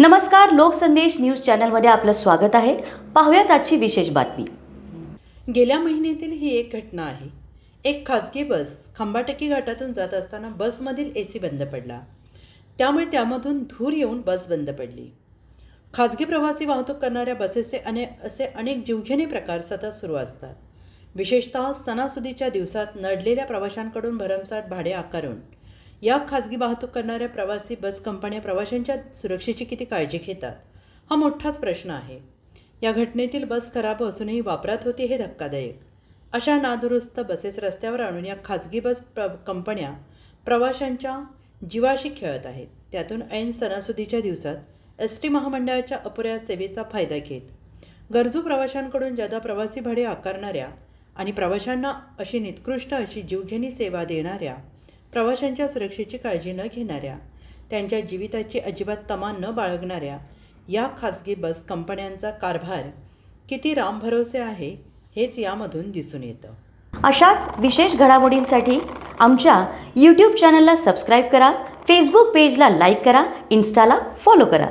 नमस्कार लोकसंदेश न्यूज चॅनलमध्ये आपलं स्वागत आहे. पाहूयात आजची विशेष बातमी. गेल्या महिन्यातील ही एक घटना आहे. एक खाजगी बस खंबाटकी घाटातून जात असताना बसमधील ए सी बंद पडला. त्यामुळे त्यामधून धूर येऊन बस बंद पडली. खाजगी प्रवासी वाहतूक करणाऱ्या बसेसचे अने असे अनेक जीवघेणे प्रकार सतत सुरू असतात. विशेषतः सणासुदीच्या दिवसात नडलेल्या प्रवाशांकडून भरमसाठ भाडे आकारून या खाजगी वाहतूक करणाऱ्या प्रवासी बस कंपन्या प्रवाशांच्या सुरक्षेची किती काळजी घेतात? हा मोठाच प्रश्न आहे. या घटनेतील बस खराब असूनही वापरात होती हे धक्कादायक. अशा नादुरुस्त बसेस रस्त्यावर आणून या खाजगी बस प्र कंपन्या प्रवाशांच्या जीवाशी खेळत आहेत. त्यातून ऐन सणासुदीच्या दिवसात एस टी महामंडळाच्या अपुऱ्या सेवेचा फायदा घेत गरजू प्रवाशांकडून ज्यादा प्रवासी भाडे आकारणाऱ्या आणि प्रवाशांना अशी निकृष्ट अशी जीवघेणी सेवा देणाऱ्या प्रवाशांच्या सुरक्षेची काळजी न घेणाऱ्या त्यांच्या जीविताची अजिबात तमा न बाळगणाऱ्या या खाजगी बस कंपन्यांचा कारभार किती रामभरोसे आहे हेच यामधून दिसून येतं. अशाच विशेष घडामोडींसाठी आमच्या यूट्यूब चॅनलला सबस्क्राईब करा फेसबुक पेजला लाईक करा इन्स्टाला फॉलो करा.